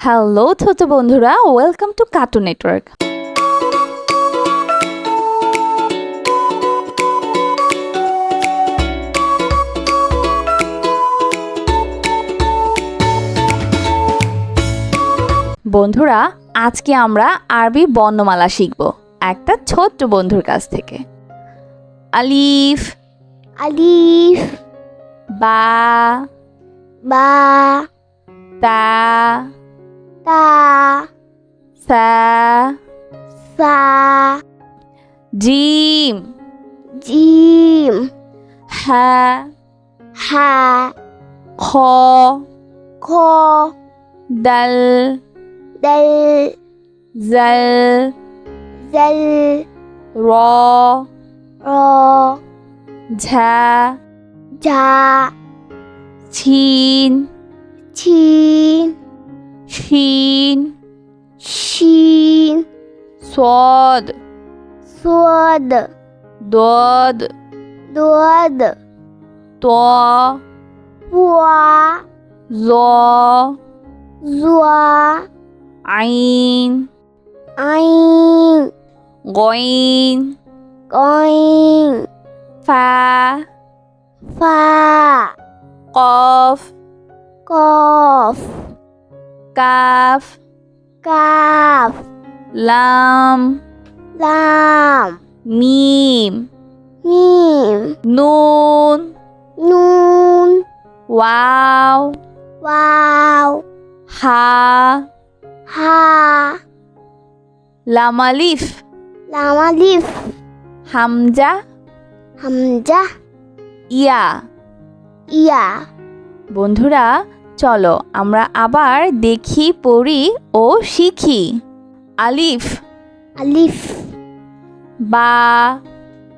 Hello ছোট বন্ধুরা welcome to cartoon network বন্ধুরা আজকে আমরা আরবি বর্ণমালা শিখব একটা ছোট্ট বন্ধুর কাছ থেকে। আলিফ। আলিফ। বা। বা। তা। তা সা সা জিম জিম হা হা খ খ দাল দাল জাল জাল র র ঝা ঝা Shin Shin chin, chin, sód, sód, dod, dod, to, boa, zo, zoa, ain, ain, goin, goin, fa, fa, cough, cough কাফ কাফ লাম লাম মিম মিম নুন নুন ওয়াও ওয়াও হা হা লামালিফ লাম আলিফ হামজা হামজা ইয়া। ইয়া। বন্ধুরা চলো আমরা আবার দেখি পড়ি ও শিখি। আলিফ। আলিফ। বা।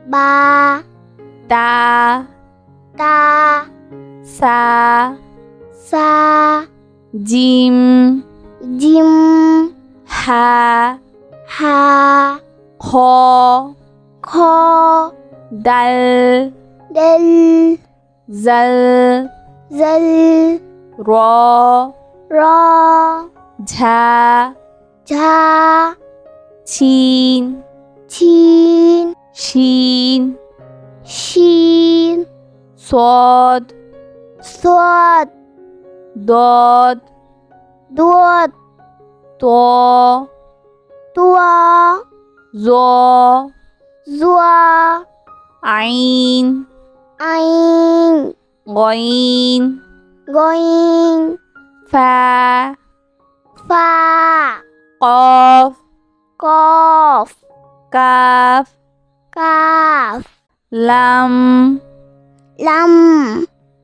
বা। তা। তা। সা। সা। জিম। জিম। হা। হা। খ। খ। দাল। দেল। জাল। জল। র র ঝা ঝা ছিন ছিন শিন শিন সদ সদ দদ দোদ ত তোয়া জ জুয়া আইন আইন গইন গইন ফা ফা কফ কফ কাফ কাফ লাম লাম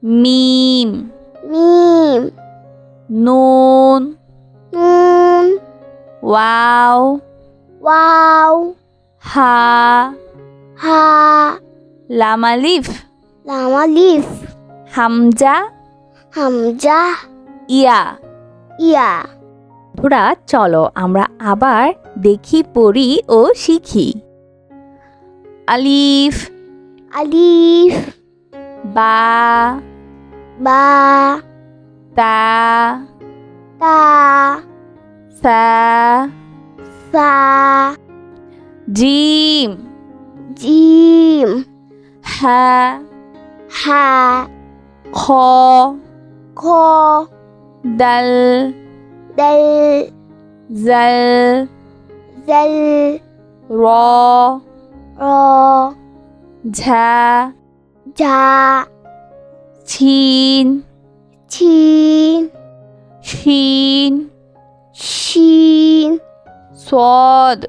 মিম মিম নুন নুন ওয়াও ওয়াও হা হা লামালিফ লাম আলিফ হামজা হামজা? ইয়া। ইয়া। বন্ধুরা চলো আমরা আবার দেখি পড়ি ও শিখি। আলিফ। আলিফ। বা। বা। তা। তা। সা। সা। জিম। জিম। হা। হা। খ। kho. Dal. Dal. Zal. Zal. Ro ro jha. Jha. Chin. Chin. Shin. Shin. Sod.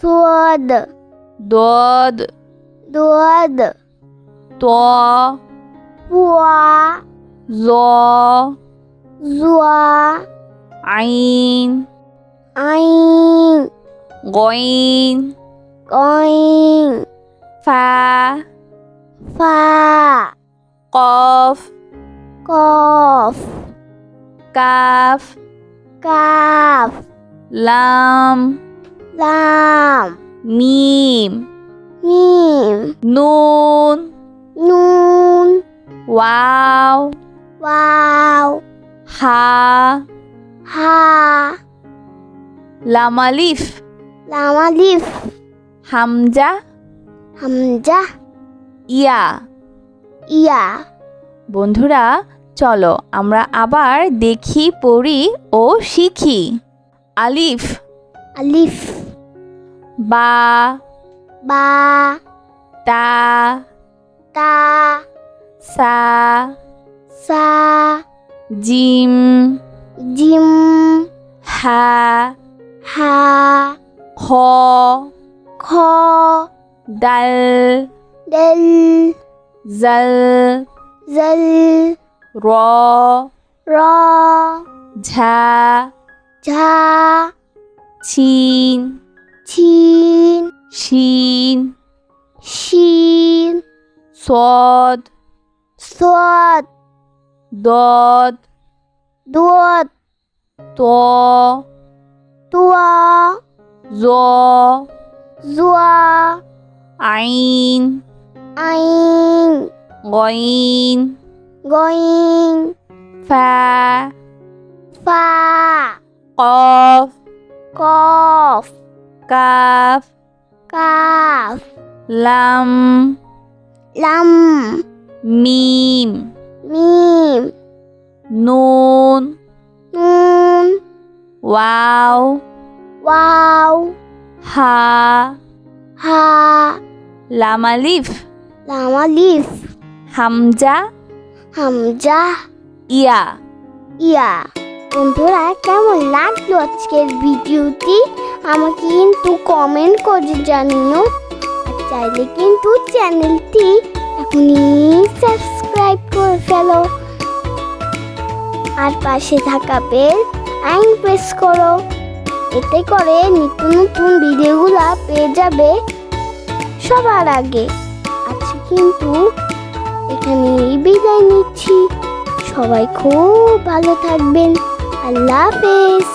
Sod. Dod. Dod. To wa জ জুয়া আইন আইন গইন কইন ফা ফা কফ কফ কাফ কাফ লাম লাম মিম মিম নুন নুন ওয়াও ওয়াও হা হা লামালিফ লামালিফ হামজা হামজা ইয়া ইয়া বন্ধুরা চলো আমরা আবার দেখি পড়ি ও শিখি। আলিফ। আলিফ বা। বা তা। তা সা। ซาจิมจิมฮาฮาคอคอดัลดัลซัลซัลรอรอจาจาชินชินชินชินสวดสวด đột. Đuột to tua do dua ein ein goin. Goin. Fa fa قاف قاف كاف كاف lam. Lam. ميم মিম নুন নুন ওয়াও ওয়াও হা হা লামালিফ লামালিফ হামজা হামজা ইয়া ইয়া বন্ধুরা কেমন লাগল আজকের ভিডিওটি? আমাকে কিন্তু কমেন্ট করে জানিও। চাইলে কিন্তু চ্যানেলটি এখনই সাবস্ক্রাইব করে ফেলো। আর পাশে থাকা বেল আইন প্রেস করো। এতে করে নিত্য নতুন ভিডিওগুলো পেয়ে যাবে সবার আগে। আজকে কিন্তু এখানেই বিদায় নিচ্ছি। সবাই খুব ভালো থাকবেন। আল্লাহ হাফেজ।